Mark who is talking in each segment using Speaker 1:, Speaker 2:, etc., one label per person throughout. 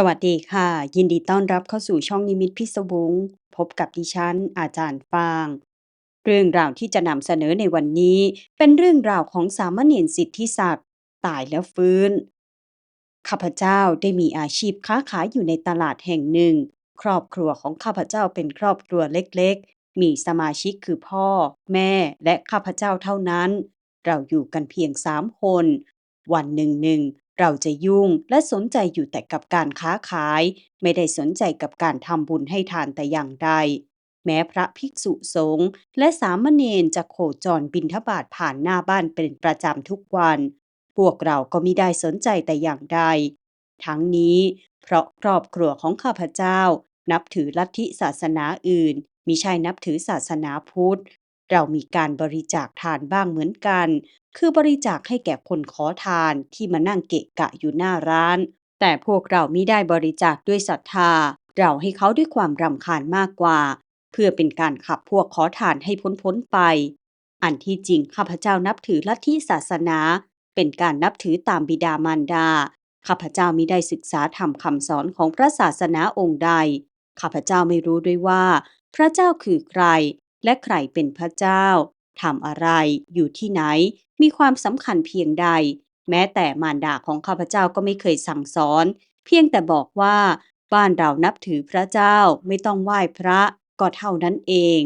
Speaker 1: สวัสดีค่ะ ยินดีต้อนรับเข้าสู่ช่องนิมิตพิศวง พบกับดิฉัน อาจารย์ฟาง เรื่องราวที่จะนำเสนอในวันนี้ เป็นเรื่องราวของสามเณรสิทธิศักดิ์ตายแล้วฟื้น ข้าพเจ้าได้มีอาชีพค้าขายอยู่ในตลาดแห่งหนึ่ง ครอบครัวของข้าพเจ้าเป็นครอบครัวเล็กๆ มีสมาชิกคือพ่อ แม่และข้าพเจ้าเท่านั้น เราอยู่กันเพียงสามคน วันหนึ่งหนึ่ง เราจะยุ่งและสนใจอยู่แต่กับการค้าขาย ไม่ได้สนใจกับการทำบุญให้ทานแต่อย่างใด แม้พระภิกษุสงฆ์และสามเณรจะโคจรบิณฑบาตผ่านหน้าบ้านเป็นประจำทุกวัน พวกเราก็มิได้สนใจแต่อย่างใด ทั้งนี้เพราะครอบครัวของข้าพเจ้า นับถือลัทธิศาสนาอื่นมิใช่นับถือศาสนาพุทธ เรามีการบริจาคทานบ้างเหมือนกัน คือบริจาคให้แก่คนขอทานที่มานั่งเกะกะอยู่หน้าร้าน แต่พวกเราไมิได้บริจาคด้วยศรัทธา เราให้เขาด้วยความรำคาญมากกว่า เพื่อเป็นการขับพวกขอทานให้พ้นๆไป อันที่จริงข้าพเจ้านับถือลัทธิศาสนา เป็นการนับถือตามบิดามารดา ข้าพเจ้ามิได้ศึกษาธรรมคำสอนของพระศาสนาองค์ใด ข้าพเจ้าไม่รู้ด้วยว่า พระเจ้าคือใครและใครเป็นพระเจ้า ทำอะไร อยู่ที่ไหน มีความสำคัญเพียงใด แม้แต่มารดาของข้าพเจ้าก็ไม่เคยสั่งสอน เพียงแต่บอกว่า บ้านเรานับถือพระเจ้าไม่ต้องไหว้พระก็เท่านั้นเอง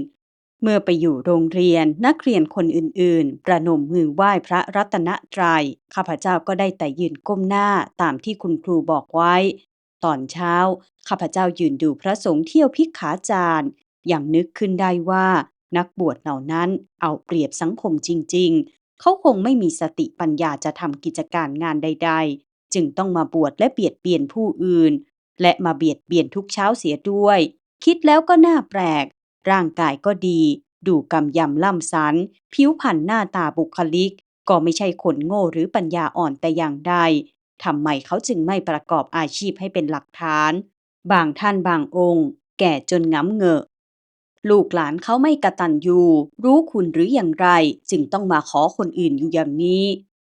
Speaker 1: เมื่อไปอยู่โรงเรียนนักเรียนคนอื่นๆ ประนมมือไหว้พระรัตนตรัยข้าพเจ้าก็ได้แต่ยืนก้มหน้าตามที่คุณครูบอกไว้ ตอนเช้าข้าพเจ้ายืนดูพระสงฆ์เที่ยวพิกขาจารย์อย่างนึกขึ้นได้ว่า นักบวชเหล่านั้นเอาเปรียบสังคมจริง ๆ เขาคงไม่มีสติปัญญาจะทำกิจการงานใด ๆ จึงต้องมาบวชและเบียดเบียนผู้อื่น และมาเบียดเบียนทุกเช้าเสียด้วย คิดแล้วก็น่าแปลก ร่างกายก็ดี ดูกำยำล่ำสัน ผิวพรรณหน้าตาบุคลิก ก็ไม่ใช่คนโง่หรือปัญญาอ่อนแต่อย่างใดทำไมเขาจึงไม่ประกอบอาชีพให้เป็นหลักฐาน บางท่านบางองค์ แก่จนงำเงอะ ลูกหลานเขาไม่กระตัญญูรู้คุณหรืออย่างไร จึงต้องมาขอคนอื่นอยู่อย่างนี้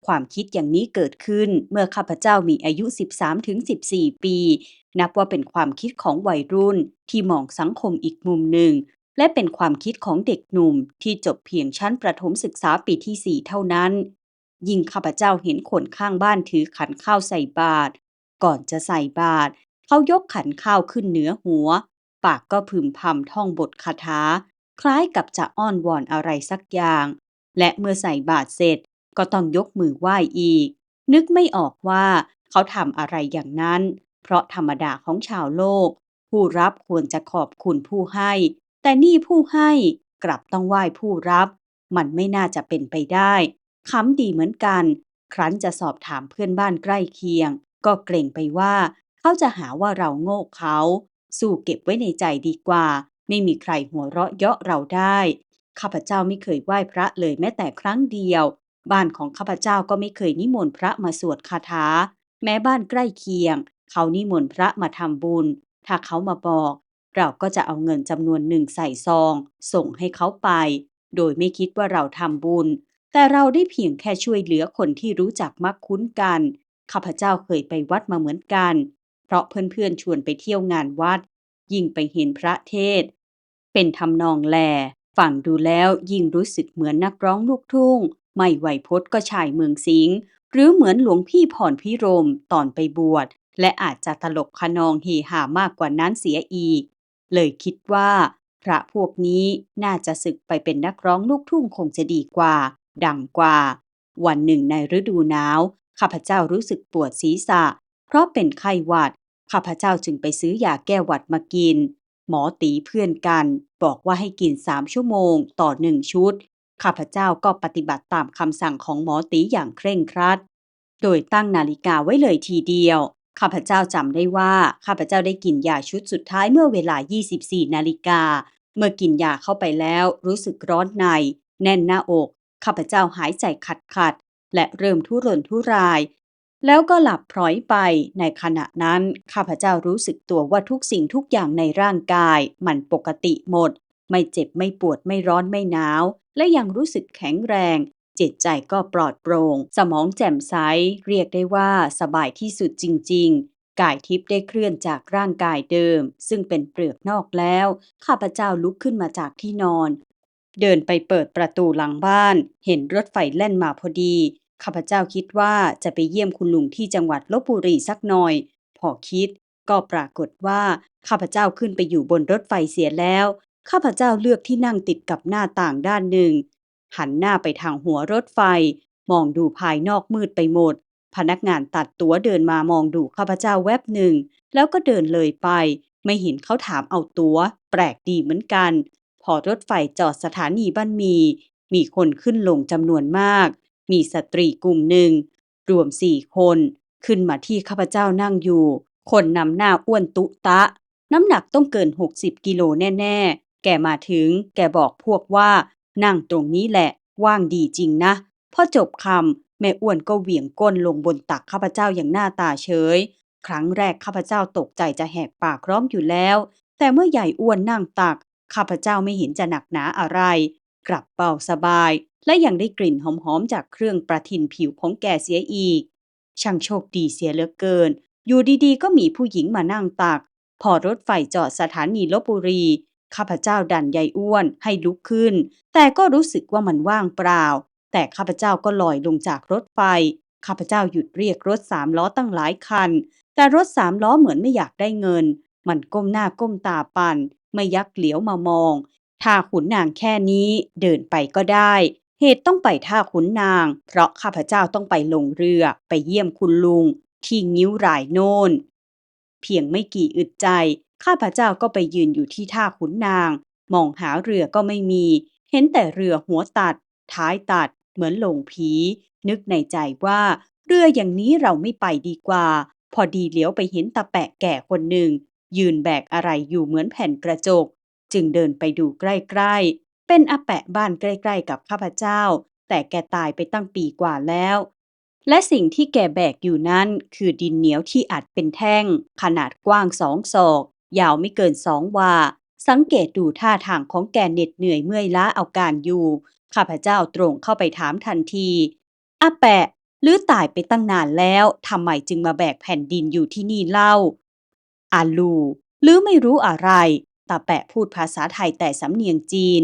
Speaker 1: ความคิดอย่างนี้เกิดขึ้นเมื่อข้าพเจ้ามีอายุ 13-14 ปี นับว่าเป็นความคิดของวัยรุ่นที่มองสังคมอีกมุมหนึ่ง และเป็นความคิดของเด็กหนุ่มที่จบเพียงชั้นประถมศึกษาปีที่ 4 เท่านั้น ยิ่งข้าพเจ้าเห็นคนข้างบ้านถือขันข้าวใส่บาตรก่อนจะใส่บาตรเขายกขันข้าวขึ้นเหนือหัว ปากก็พึมพำท่องบทคาถา คล้ายกับจะอ้อนวอนอะไรสักอย่าง และเมื่อใส่บาตรเสร็จก็ต้องยกมือไหว้อีก นึกไม่ออกว่าเขาทำอะไรอย่างนั้น เพราะธรรมดาของชาวโลก ผู้รับควรจะขอบคุณผู้ให้ แต่นี่ผู้ให้กลับต้องไหว้ผู้รับ มันไม่น่าจะเป็นไปได้คำดีเหมือนกัน ครั้นจะสอบถามเพื่อนบ้านใกล้เคียง ก็เกรงไปว่า เขาจะหาว่าเราโง่เขา สู้เก็บไว้ในใจดีกว่า ไม่มีใครหัวเราะเยาะเราได้ ข้าพเจ้าไม่เคยไหว้พระเลยแม้แต่ครั้งเดียว บ้านของข้าพเจ้าก็ไม่เคยนิมนต์พระมาสวดคาถา แม้บ้านใกล้เคียง เขานิมนต์พระมาทำบุญ ถ้าเขามาบอก เราก็จะเอาเงินจำนวนหนึ่งใส่ซอง ส่งให้เขาไป โดยไม่คิดว่าเราทำบุญ แต่เราได้เพียงแค่ช่วยเหลือคนที่รู้จักมักคุ้นกันข้าพเจ้าเคยไปวัดมาเหมือนกัน เพราะเพื่อนๆชวนไปเที่ยวงานวัด ยิ่งไปเห็นพระเทศ เป็นทำนองแลฟังดูแล้วยิ่งรู้สึกเหมือนนักร้องลูกทุ่ง ไม่ไหวพจน์ก็ชายเมืองสิงห์หรือเหมือนหลวงพี่พรพิรมตอนไปบวช และอาจจะตลกขนองเฮฮามากกว่านั้นเสียอีก เลยคิดว่า พระพวกนี้น่าจะศึกไปเป็นนักร้องลูกทุ่งคงจะดีกว่า ดังกว่า วันหนึ่งในฤดูหนาวข้าพเจ้ารู้สึกปวดศีรษะ เพราะเป็นไข้หวัด ข้าพเจ้าจึงไปซื้อยาแก้หวัดมากิน หมอตีเพื่อนกัน บอกว่าให้กินสามชั่วโมง ต่อหนึ่งชุด ข้าพเจ้าก็ปฏิบัติตามคำสั่งของหมอตีอย่างเคร่งครัด โดยตั้งนาฬิกาไว้เลยทีเดียว ข้าพเจ้าจำได้ว่าข้าพเจ้าได้กินยาชุดสุดท้ายเมื่อเวลา 24 นาฬิกา เมื่อกินยาเข้าไปแล้วรู้สึกร้อนใน แน่นหน้าอก ข้าพเจ้าหายใจขัดขัดและเริ่มทุรนทุราย แล้วก็หลับพร้อยไป ในขณะนั้นข้าพเจ้ารู้สึกตัวว่าทุกสิ่งทุกอย่างในร่างกาย มันปกติหมด ไม่เจ็บไม่ปวดไม่ร้อนไม่หนาว และยังรู้สึกแข็งแรง จิตใจก็ปลอดโปร่ง สมองแจ่มใส เรียกได้ว่าสบายที่สุดจริง ๆ กายทิพย์ได้เคลื่อนจากร่างกายเดิม ซึ่งเป็นเปลือกนอกแล้ว ข้าพเจ้าลุกขึ้นมาจากที่นอน เดินไปเปิดประตูหลังบ้าน เห็นรถไฟแล่นมาพอดี ข้าพเจ้าคิดว่าจะไปเยี่ยมคุณลุงที่จังหวัดลบบุรีสักหน่อย พอคิดก็ปรากฏว่าข้าพเจ้าขึ้นไปอยู่บนรถไฟเสียแล้ว ข้าพเจ้าเลือกที่นั่งติดกับหน้าต่างด้านหนึ่ง หันหน้าไปทางหัวรถไฟ มองดูภายนอกมืดไปหมด พนักงานตัดตั๋วเดินมามองดูข้าพเจ้าแวบหนึ่ง แล้วก็เดินเลยไป ไม่เห็นเขาถามเอาตั๋ว แปลกดีเหมือนกัน พอรถไฟจอดสถานีบ้านมี มีคนขึ้นลงจำนวนมาก มีสตรีกลุ่มหนึ่ง รวมสี่คน ขึ้นมาที่ข้าพเจ้านั่งอยู่ คนนำหน้าอ้วนตุตะ น้ำหนักต้องเกิน 60 กิโลแน่ ๆ แกมาถึง แกบอกพวกว่า นั่งตรงนี้แหละ ว่างดีจริงนะ พอจบคำแม่อ้วนก็เหวี่ยงก้นลงบนตักข้าพเจ้าอย่างหน้าตาเฉย ครั้งแรกข้าพเจ้าตกใจจะแหกปากร้องอยู่แล้ว แต่เมื่อใหญ่อ้วนนั่งตักข้าพเจ้าไม่เห็นจะหนักหนาอะไร กลับเบาสบาย และยังได้กลิ่นหอมๆ จากเครื่องประทินผิวของแกเสียอีก ช่างโชคดีเสียเหลือเกิน อยู่ดีๆ ก็มีผู้หญิงมานั่งตัก พอรถไฟจอดสถานีลบบุรี ข้าพเจ้าดันยายอ้วนให้ลุกขึ้น แต่ก็รู้สึกว่ามันว่างเปล่า แต่ข้าพเจ้าก็ลอยลงจากรถไฟ ข้าพเจ้าหยุดเรียกรถสามล้อตั้งหลายคัน แต่รถสามล้อเหมือนไม่อยากได้เงิน มันก้มหน้าก้มตาปั่นไม่ยักเหลียวมามอง ท่าขุนนางแค่นี้เดินไปก็ได้ เหตุต้องไปท่าขุนนาง เพราะข้าพเจ้าต้องไปลงเรือไปเยี่ยมคุณลุง ที่งิ้วรายโน่น เพียงไม่กี่อึดใจ ข้าพเจ้าก็ไปยืนอยู่ที่ท่าขุนนาง มองหาเรือก็ไม่มี เห็นแต่เรือหัวตัด ท้ายตัด เหมือนหลงผี นึกในใจว่า เรืออย่างนี้เราไม่ไปดีกว่า พอดีเลี้ยวไปเห็นตาแปะแก่คนหนึ่งยืนแบกอะไรอยู่เหมือนแผ่นกระจก จึงเดินไปดูใกล้ๆ เป็นอาแปะบ้านใกล้ๆ กับข้าพเจ้า แต่แกตายไปตั้งปีกว่าแล้ว และสิ่งที่แกแบกอยู่นั้นคือดินเหนียวที่อัดเป็นแท่ง ขนาดกว้างสองศอก ยาวไม่เกินสองวา สังเกตดูท่าทางของแกเหน็ดเหนื่อยเมื่อยล้าเอาการอยู่ ข้าพเจ้าตรงเข้าไปถามทันทีอาแปะหรือตายไปตั้งนานแล้วทำไมจึงมาแบกแผ่นดินอยู่ที่นี่เล่าอาลูหรือไม่รู้อะไร ตาแปะพูดภาษาไทยแต่สำเนียงจีน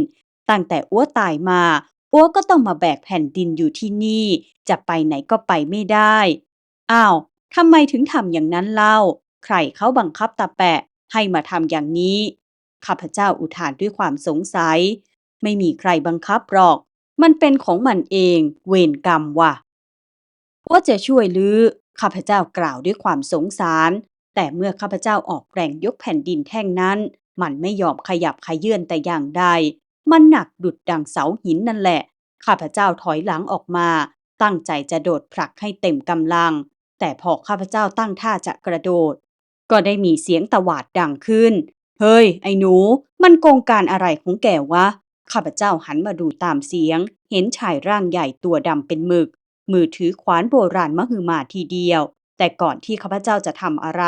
Speaker 1: ตั้งแต่อ้วตายมาอ้วก็ต้องมาแบกแผ่นดินอยู่ที่นี่ จะไปไหนก็ไปไม่ได้ อ้าวทำไมถึงทำอย่างนั้นเล่า ใครเขาบังคับตาแปะให้มาทำอย่างนี้ ข้าพเจ้าอุทานด้วยความสงสัย ไม่มีใครบังคับหรอก มันเป็นของมันเอง เวรกรรมว่ะว่าจะช่วยลือ้อข้าพเจ้ากล่าวด้วยความสงสาร แต่เมื่อข้าพเจ้าออกแรงยกแผ่นดินแท่งนั้น มันไม่ยอมขยับขยื่นแต่อย่างใด มันหนักดุดดังเสาหินนั่นแหละ ข้าพเจ้าถอยหลังออกมา ตั้งใจจะโดดผลักให้เต็มกำลัง แต่พอข้าพเจ้าตั้งท่าจะกระโดด ก็ได้มีเสียงตวาดดังขึ้น เฮ้ย ไอ้หนู มันโกงการอะไรของแกวะ ข้าพเจ้าหันมาดูตามเสียง เห็นชายร่างใหญ่ตัวดำเป็นหมึก มือถือขวานโบราณมหึมาทีเดียว แต่ก่อนที่ข้าพเจ้าจะทำอะไร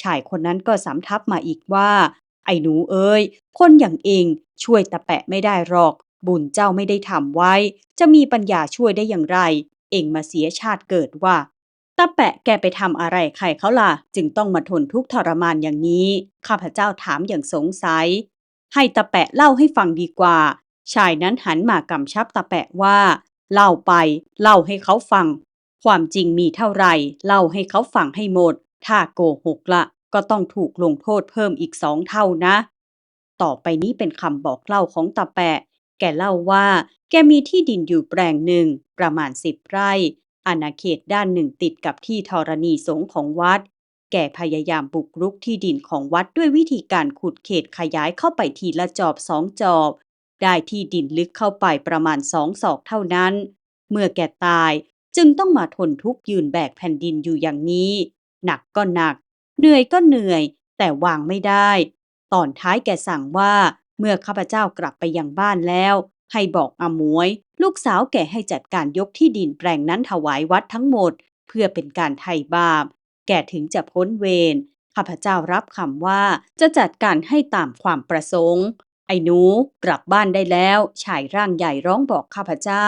Speaker 1: ชายคนนั้นก็สำทับมาอีกว่า อ้หนูเอ้ย คนอย่างเองช่วยตะแปะไม่ได้หรอก บุญเจ้าไม่ได้ทำไว้ จะมีปัญญาช่วยได้อย่างไร เองมาเสียชาติเกิดว่าตาแปะแกไปทำอะไรใครเขาล่ะ จึงต้องมาทนทุกข์ทรมานอย่างนี้ ข้าพเจ้าถามอย่างสงสัย ให้ตาแปะเล่าให้ฟังดีกว่า ชายนั้นหันมากำชับตาแปะว่า เล่าไป เล่าให้เขาฟัง ความจริงมีเท่าไหร่ เล่าให้เขาฟังให้หมด ถ้าโกหกละ ก็ต้องถูกลงโทษเพิ่มอีกสองเท่านะ ต่อไปนี้เป็นคำบอกเล่าของตาแปะ แกเล่าว่า แกมีที่ดินอยู่แปลงหนึ่ง ประมาณสิบไร่อาณาเขตด้านหนึ่งติดกับที่ธรณีสงของวัด แกพยายามบุกรุกที่ดินของวัดด้วยวิธีการขุดเขตขยายเข้าไปทีละจอบสองจอบ ได้ที่ดินลึกเข้าไปประมาณสองศอกเท่านั้น เมื่อแกตายจึงต้องมาทนทุกข์ยืนแบกแผ่นดินอยู่อย่างนี้ หนักก็หนัก เหนื่อยก็เหนื่อย แต่วางไม่ได้ ตอนท้ายแกสั่งว่า เมื่อข้าพเจ้ากลับไปยังบ้านแล้ว ให้บอกอมวย ลูกสาวแกให้จัดการยกที่ดินแปลงนั้นถวายวัดทั้งหมด เพื่อเป็นการไถ่บาป แกถึงจะพ้นเวรข้าพเจ้ารับคำว่าจะจัดการให้ตามความประสงค์ ไอ้หนูกลับบ้านได้แล้ว ชายร่างใหญ่ร้องบอกข้าพเจ้า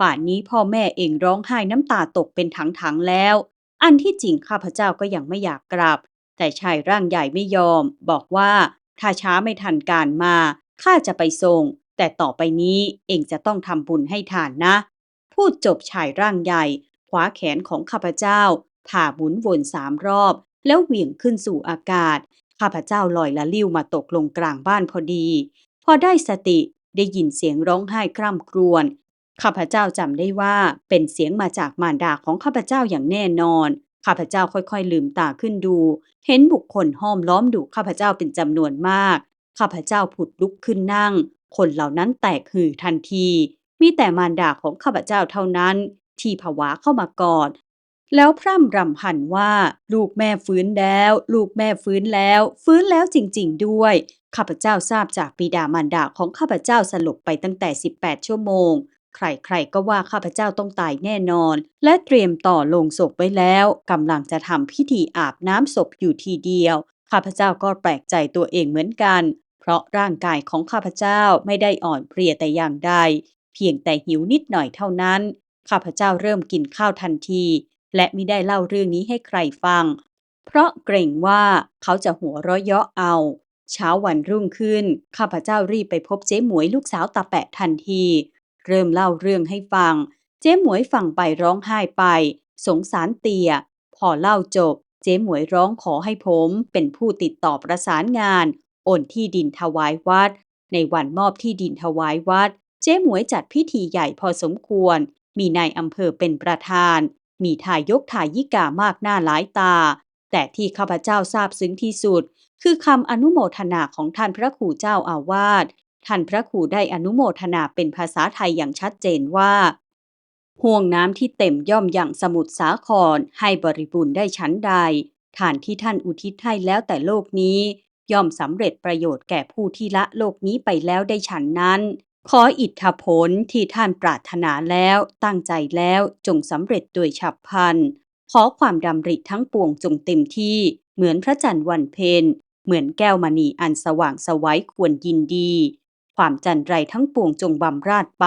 Speaker 1: ป่านนี้พ่อแม่เองร้องไห้น้ำตาตกเป็นถังๆแล้ว อันที่จริงข้าพเจ้าก็ยังไม่อยากกลับ แต่ชายร่างใหญ่ไม่ยอม บอกว่าถ้าช้าไม่ทันการมาข้าจะไปส่ง แต่ต่อไปนี้เองจะต้องทำบุญให้ทานนะ พูดจบชายร่างใหญ่คว้าแขนของข้าพเจ้า ผ่าหมุนวนสามรอบ แล้วเหวี่ยงขึ้นสู่อากาศ ข้าพเจ้าลอยละลิ้วมาตกลงกลางบ้านพอดี พอได้สติได้ยินเสียงร้องไห้คร่ำครวญ ข้าพเจ้าจำได้ว่าเป็นเสียงมาจากมารดาของข้าพเจ้าอย่างแน่นอน ข้าพเจ้าค่อยๆ ลืมตาขึ้นดู เห็นบุคคลห้อมล้อมดูข้าพเจ้าเป็นจำนวนมาก ข้าพเจ้าผุดลุกขึ้นนั่ง คนเหล่านั้นแตกหือทันที มีแต่มารดาของข้าพเจ้าเท่านั้น ที่ผวาเข้ามากอดแล้วพร่ำรำพันว่าลูกแม่ฟื้นแล้ว ลูกแม่ฟื้นแล้ว ฟื้นแล้วจริง ๆ ด้วย ข้าพเจ้าทราบจากบิดามารดาของข้าพเจ้าสลบไปตั้งแต่ 18 ชั่วโมง ใครๆก็ว่าข้าพเจ้าต้องตายแน่นอน และเตรียมต่อลงศพไว้แล้วกำลังจะทำพิธีอาบน้ำศพอยู่ทีเดียว ข้าพเจ้าก็แปลกใจตัวเองเหมือนกัน เพราะร่างกายของข้าพเจ้าไม่ได้อ่อนเพลียแต่อย่างใด เพียงแต่หิวนิดหน่อยเท่านั้น ข้าพเจ้าเริ่มกินข้าวทันที และไมิได้เล่าเรื่องนี้ให้ใครฟัง เพราะเกรงว่าเขาจะหัวเราะเยาะเอาเช้าวันรุ่งขึ้น ข้าพเจ้ารีบไปพบเจ๊หมวยลูกสาวตาแปะทันที เริ่มเล่าเรื่องให้ฟัง เจ๊หมวยฟังไปร้องไห้ไป สงสารเตีย พอเล่าจบ เจ๊หมวยร้องขอให้ผม เป็นผู้ติดต่อประสานงาน โอนที่ดินถวายวัด ในวันมอบที่ดินถวายวัด เจ๊หมวยจัดพิธีใหญ่พอสมควร มีนายอำเภอเป็นประธาน มีทายกทายิกามากหน้าหลายตา แต่ที่ข้าพเจ้าทราบซึ้งที่สุด คือคำอนุโมทนาของท่านพระครูเจ้าอาวาส ท่านพระครูได้อนุโมทนาเป็นภาษาไทยอย่างชัดเจนว่า ห่วงน้ำที่เต็มย่อมอย่างสมุทรสาครให้บริบูรณ์ได้ชั้นใดฐานที่ท่านอุทิศให้แล้วแต่โลกนี้ ย่อมสำเร็จประโยชน์แก่ผู้ที่ละโลกนี้ไปแล้วได้ฉันนั้น ขออิทธผลที่ท่านปรารถนาแล้วตั้งใจแล้วจงสำเร็จโดยฉับพลัน ขอความดำริทั้งปวงจงเต็มที่ เหมือนพระจันทร์วันเพ็ญเหมือนแก้วมณีอันสว่างสวัยควรยินดี ความจันไรทั้งปวงจงบำราดไป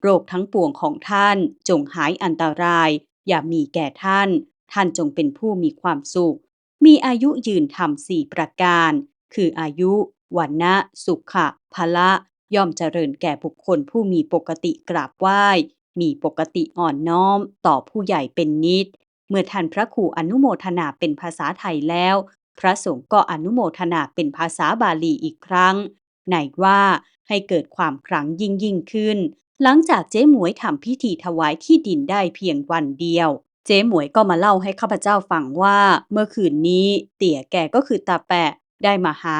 Speaker 1: โรคทั้งปวงของท่านจงหายอันตราย อย่ามีแก่ท่าน ท่านจงเป็นผู้มีความสุข มีอายุยืนธรรมสี่ประการ คืออายุวันนะสุขะพละย่อมเจริญแก่บุคคลผู้มีปกติกราบไหว้ มีปกติอ่อนน้อม ต่อผู้ใหญ่เป็นนิด เมื่อท่านพระครูอนุโมทนาเป็นภาษาไทยแล้ว พระสงฆ์ก็อนุโมทนาเป็นภาษาบาลีอีกครั้ง ไนว่าให้เกิดความครั้งยิ่งยิ่งขึ้น หลังจากเจ๊หมวยทำพิธีถวายที่ดินได้เพียงวันเดียว เจ๊หมวยก็มาเล่าให้ข้าพเจ้าฟังว่า เมื่อคืนนี้เตี่ยแกก็คือตาแปะได้มาหา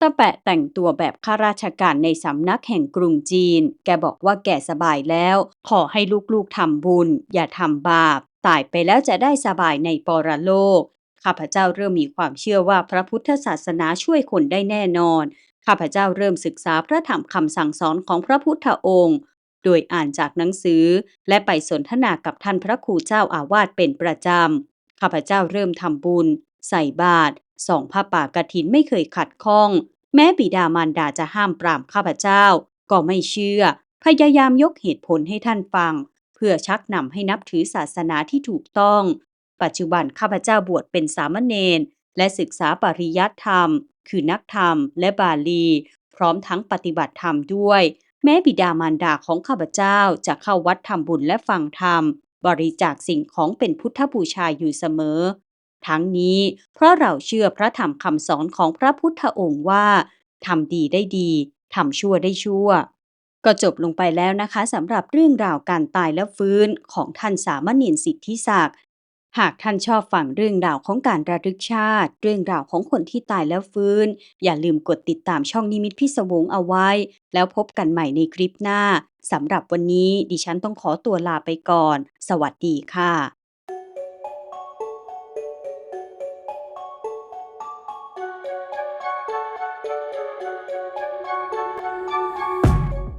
Speaker 1: ตาแปะแต่งตัวแบบข้าราชการในสำนักแห่งกรุงจีน แกบอกว่าแกสบายแล้ว ขอให้ลูกๆทำบุญ อย่าทำบาป ตายไปแล้วจะได้สบายในปรโลก ข้าพเจ้าเริ่มมีความเชื่อว่าพระพุทธศาสนาช่วยคนได้แน่นอน ข้าพเจ้าเริ่มศึกษาพระธรรมคำสั่งสอนของพระพุทธองค์ โดยอ่านจากหนังสือ และไปสนทนากับท่านพระครูเจ้าอาวาสเป็นประจำ ข้าพเจ้าเริ่มทำบุญ ใส่บาตรส่องผ้าป่ากฐินไม่เคยขัดข้อง แม้บิดามารดาจะห้ามปรามข้าพเจ้า ก็ไม่เชื่อ พยายามยกเหตุผลให้ท่านฟัง เพื่อชักนำให้นับถือศาสนาที่ถูกต้อง ปัจจุบันข้าพเจ้าบวชเป็นสามเณรและศึกษาปริยัติธรรม คือนักธรรมและบาลี พร้อมทั้งปฏิบัติธรรมด้วย แม้บิดามารดาของข้าพเจ้าจะเข้าวัดทำบุญและฟังธรรม บริจาคสิ่งของเป็นพุทธบูชาอยู่เสมอ ทั้งนี้เพราะเราเชื่อพระธรรมคำสอนของพระพุทธองค์ว่าทำดีได้ดีทำชั่วได้ชั่ว ก็จบลงไปแล้วนะคะสำหรับเรื่องราวการตายและฟื้นของท่านสามเณรสิทธิศักดิ์ หากท่านชอบฟังเรื่องราวของการระลึกชาติ เรื่องราวของคนที่ตายแล้วฟื้น อย่าลืมกดติดตามช่องนิมิตพิศวงเอาไว้ แล้วพบกันใหม่ในคลิปหน้าสำหรับวันนี้ดิฉันต้องขอตัวลาไปก่อน สวัสดีค่ะ